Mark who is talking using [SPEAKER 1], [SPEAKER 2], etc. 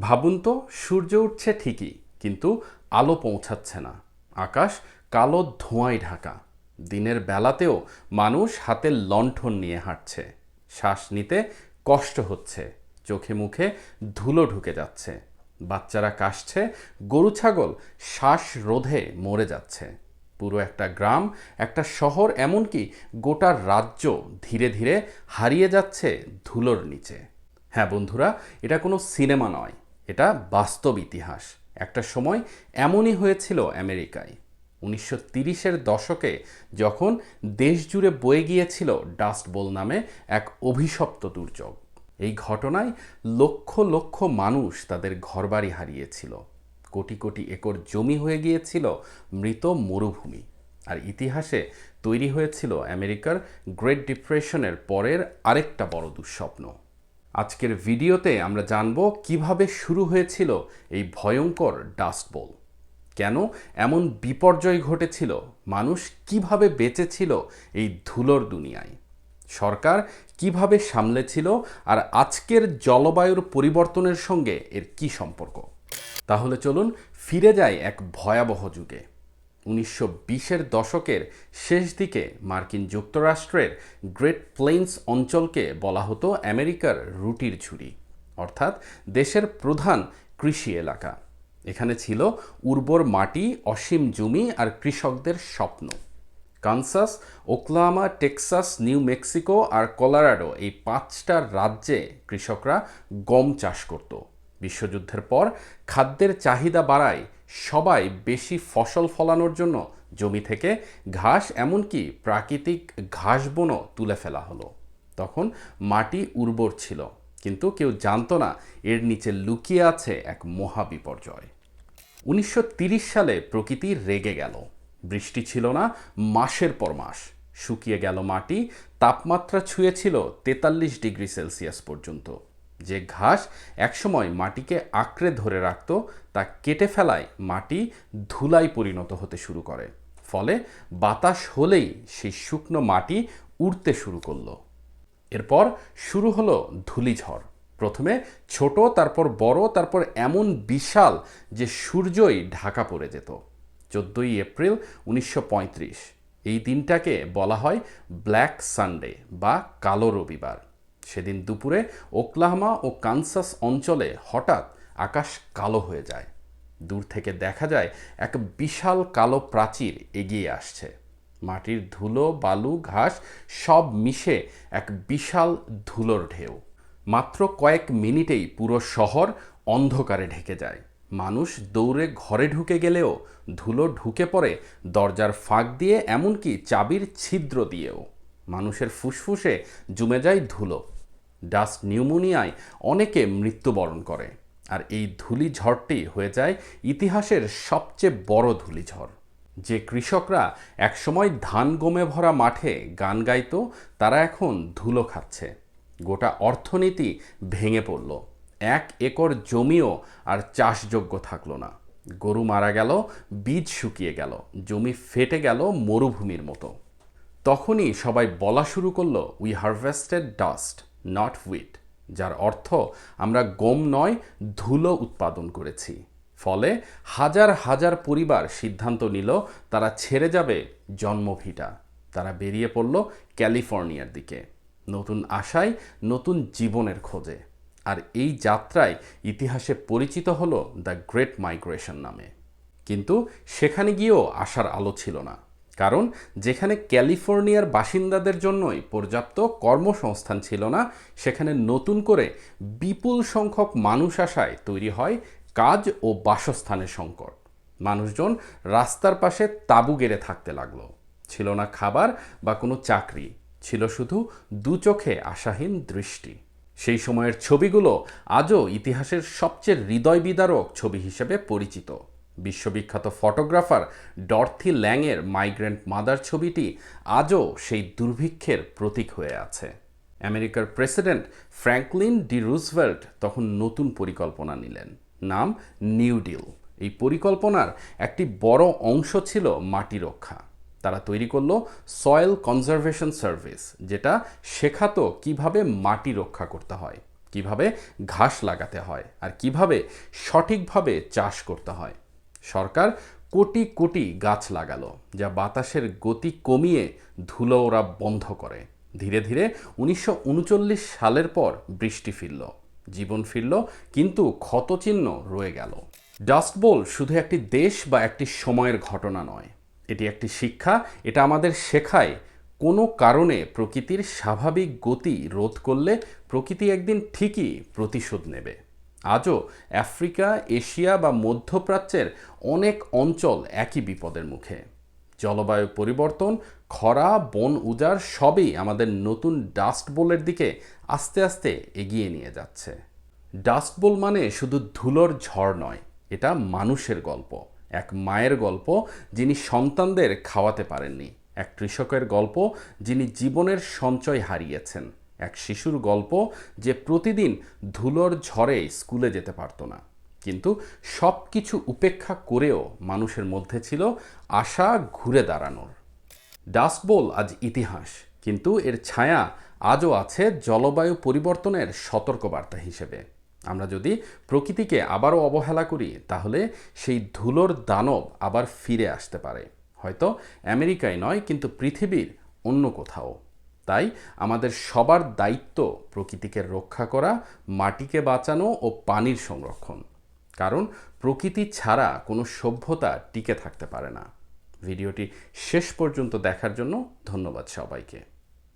[SPEAKER 1] ভাবুন তো, সূর্য উঠছে ঠিকই, কিন্তু আলো পৌঁছাচ্ছে না। আকাশ কালো ধোঁয়ায় ঢাকা। দিনের বেলাতেও মানুষ হাতে লণ্ঠন নিয়ে হাঁটছে। শ্বাস নিতে কষ্ট হচ্ছে। চোখে মুখে ধুলো ঢুকে যাচ্ছে। বাচ্চারা কাশছে, গরু ছাগল শ্বাস রোধে মরে যাচ্ছে। পুরো একটা গ্রাম, একটা শহর, এমনকি গোটা রাজ্য ধীরে ধীরে হারিয়ে যাচ্ছে ধুলোর নিচে। হ্যাঁ বন্ধুরা, এটা কোনো সিনেমা নয়। এটা বাস্তব ইতিহাস। একটা সময় এমনই হয়েছিল আমেরিকায়। উনিশশো তিরিশের দশকে যখন দেশ জুড়ে বয়ে গিয়েছিল ডাস্ট বোল নামে এক অভিশপ্ত দুর্যোগ। এই ঘটনায় লক্ষ লক্ষ মানুষ তাদের ঘরবাড়ি হারিয়েছিল। কোটি কোটি একর জমি হয়ে গিয়েছিল মৃত মরুভূমি। আর ইতিহাসে তৈরি হয়েছিল আমেরিকার গ্রেট ডিপ্রেশনের পরের আরেকটা বড় দুঃস্বপ্ন। আজকের ভিডিওতে আমরা জানব কীভাবে শুরু হয়েছিল এই ভয়ঙ্কর ডাস্ট বোল। কেন এমন বিপর্যয় ঘটেছিল? মানুষ কীভাবে বেঁচেছিল এই ধুলোর দুনিয়ায়? সরকার কীভাবে সামলেছিল? আর আজকের জলবায়ুর পরিবর্তনের সঙ্গে এর কি সম্পর্ক? তাহলে চলুন ফিরে যাই এক ভয়াবহ যুগে। উনিশশো বিশের দশকের শেষ দিকে মার্কিন যুক্তরাষ্ট্রের গ্রেট প্লেন্স অঞ্চলকে বলা হতো আমেরিকার রুটির ঝুড়ি, অর্থাৎ দেশের প্রধান কৃষি এলাকা। এখানে ছিল উর্বর মাটি, অসীম জমি আর কৃষকদের স্বপ্ন। Kansas Oklahoma Texas, New Mexico আর কলোরাডো এই পাঁচটা রাজ্যে কৃষকরা গম চাষ করত। বিশ্বযুদ্ধের পর খাদ্যের চাহিদা বাড়ায় সবাই বেশি ফসল ফলানোর জন্য জমি থেকে ঘাস, এমনকি প্রাকৃতিক ঘাস বনও তুলে ফেলা হলো। তখন মাটি উর্বর ছিল, কিন্তু কেউ জানতো না এর নিচে লুকিয়ে আছে এক মহা বিপর্যয় উনিশশো সালে প্রকৃতি রেগে গেল। বৃষ্টি ছিল না, মাসের পর মাস। শুকিয়ে গেল মাটি, তাপমাত্রা ছুঁয়েছিল তেতাল্লিশ ডিগ্রি সেলসিয়াস পর্যন্ত। যে ঘাস একসময় মাটিকে আঁকড়ে ধরে রাখত, তা কেটে ফেলায় মাটি ধুলাই পরিণত হতে শুরু করে। ফলে বাতাস হলেই সেই শুকনো মাটি উড়তে শুরু করল। এরপর শুরু হলো ধূলিঝড়। প্রথমে ছোট, তারপর বড়, তারপর এমন বিশাল যে সূর্যই ঢাকা পড়ে যেত। চোদ্দোই এপ্রিল উনিশশো পঁয়ত্রিশ। এই দিনটাকে বলা হয় ব্ল্যাক সানডে বা কালো রবিবার। সেদিন দুপুরে ওকলাহমা ও কানসাস অঞ্চলে হঠাৎ আকাশ কালো হয়ে যায়। দূর থেকে দেখা যায়, এক বিশাল কালো প্রাচীর এগিয়ে আসছে। মাটির ধুলো, বালু, ঘাস সব মিশে এক বিশাল ধুলোর ঢেউ। মাত্র কয়েক মিনিটেই পুরো শহর অন্ধকারে ঢেকে যায়। মানুষ দৌড়ে ঘরে ঢুকে গেলেও ধুলো ঢুকে পড়ে দরজার ফাঁক দিয়ে, এমনকি চাবির ছিদ্র দিয়েও। মানুষের ফুসফুসে জমে যায় ধুলো। ডাস্ট নিউমোনিয়ায় অনেকে মৃত্যুবরণ করে। আর এই ধূলিঝড়টি হয়ে যায় ইতিহাসের সবচেয়ে বড় ধূলিঝড়। যে কৃষকরা একসময় ধান গমে ভরা মাঠে গান গাইত, তারা এখন ধুলো খাচ্ছে। গোটা অর্থনীতি ভেঙে পড়ল। এক একর জমিও আর চাষযোগ্য থাকল না। গরু মারা গেল, বীজ শুকিয়ে গেল, জমি ফেটে গেল মরুভূমির মতো। তখনই সবাই বলা শুরু করল we harvested dust not wheat যার অর্থ আমরা গম নয়, ধুলো উৎপাদন করেছি। ফলে হাজার হাজার পরিবার সিদ্ধান্ত নিল, তারা ছেড়ে যাবে জন্মভিটা তারা বেরিয়ে পড়ল ক্যালিফোর্নিয়ার দিকে। নতুন আশায়, নতুন জীবনের খোঁজে। আর এই যাত্রায় ইতিহাসে পরিচিত হলো দ্য গ্রেট মাইগ্রেশন নামে। কিন্তু সেখানে গিয়েও আসার আলো ছিল না। কারণ যেখানে ক্যালিফোর্নিয়ার বাসিন্দাদের জন্যই পর্যাপ্ত কর্মসংস্থান ছিল না, সেখানে নতুন করে বিপুল সংখ্যক মানুষ আসায় তৈরি হয় কাজ ও বাসস্থানের সংকট। মানুষজন রাস্তার পাশে তাঁবু গেড়ে থাকতে লাগল। ছিল না খাবার বা কোনো চাকরি, ছিল শুধু দু চোখে আশাহীন দৃষ্টি। সেই সময়ের ছবিগুলো আজও ইতিহাসের সবচেয়ে হৃদয় বিদারক ছবি হিসেবে পরিচিত। বিশ্ববিখ্যাত ফটোগ্রাফার ডরথি ল্যাংয়ের মাইগ্রেন্ট মাদার ছবিটি আজও সেই দুর্ভিক্ষের প্রতীক হয়ে আছে। আমেরিকার প্রেসিডেন্ট ফ্র্যাঙ্কলিন ডি রুজভেল্ট তখন নতুন পরিকল্পনা নিলেন, নাম নিউ ডিল। এই পরিকল্পনার একটি বড় অংশ ছিল মাটি রক্ষা। তারা তৈরি করল সয়েল কনজারভেশন সার্ভিস, যেটা শেখাতো কীভাবে মাটি রক্ষা করতে হয়, কীভাবে ঘাস লাগাতে হয়, আর কীভাবে সঠিকভাবে চাষ করতে হয়। সরকার কোটি কোটি গাছ লাগালো, যা বাতাসের গতি কমিয়ে ধুলো ওরা বন্ধ করে। ধীরে ধীরে উনিশশো উনচল্লিশ সালের পর বৃষ্টি ফিরল, জীবন ফিরল, কিন্তু ক্ষতচিহ্ন রয়ে গেল। ডাস্ট বোল শুধু একটি দেশ বা একটি সময়ের ঘটনা নয়, এটি একটি শিক্ষা, এটা আমাদের শেখায় কোনো কারণে প্রকৃতির স্বাভাবিক গতি রোধ করলে প্রকৃতি একদিন ঠিকই প্রতিশোধ নেবে। আজও আফ্রিকা, এশিয়া বা মধ্যপ্রাচ্যের অনেক অঞ্চল একই বিপদের মুখে। জলবায়ু পরিবর্তন, খরা, বন উজাড় সবই আমাদের নতুন ডাস্ট বোলের দিকে আস্তে আস্তে এগিয়ে নিয়ে যাচ্ছে। ডাস্ট বোল মানে শুধু ধুলোর ঝড় নয়, এটা মানুষের গল্প। এক মায়ের গল্প যিনি সন্তানদের খাওয়াতে পারেননি, এক কৃষকের গল্প যিনি জীবনের সঞ্চয় হারিয়েছেন। এক শিশুর গল্প যে প্রতিদিন ধুলোর ঝড়ে স্কুলে যেতে পারতো না। কিন্তু সব কিছু উপেক্ষা করেও মানুষের মধ্যে ছিল আশা ঘুরে দাঁড়ানোর। ডাস্টবোল আজ ইতিহাস, কিন্তু এর ছায়া আজও আছে জলবায়ু পরিবর্তনের সতর্কবার্তা হিসেবে। আমরা যদি প্রকৃতিকে আবারও অবহেলা করি, তাহলে সেই ধুলোর দানব আবার ফিরে আসতে পারে। হয়তো আমেরিকায় নয়, কিন্তু পৃথিবীর অন্য কোথাও। তাই আমাদের সবার দায়িত্ব প্রকৃতিকে রক্ষা করা, মাটিকে বাঁচানো ও পানির সংরক্ষণ। কারণ প্রকৃতি ছাড়া কোনো সভ্যতা টিকে থাকতে পারে না। ভিডিওটি শেষ পর্যন্ত দেখার জন্য ধন্যবাদ সবাইকে।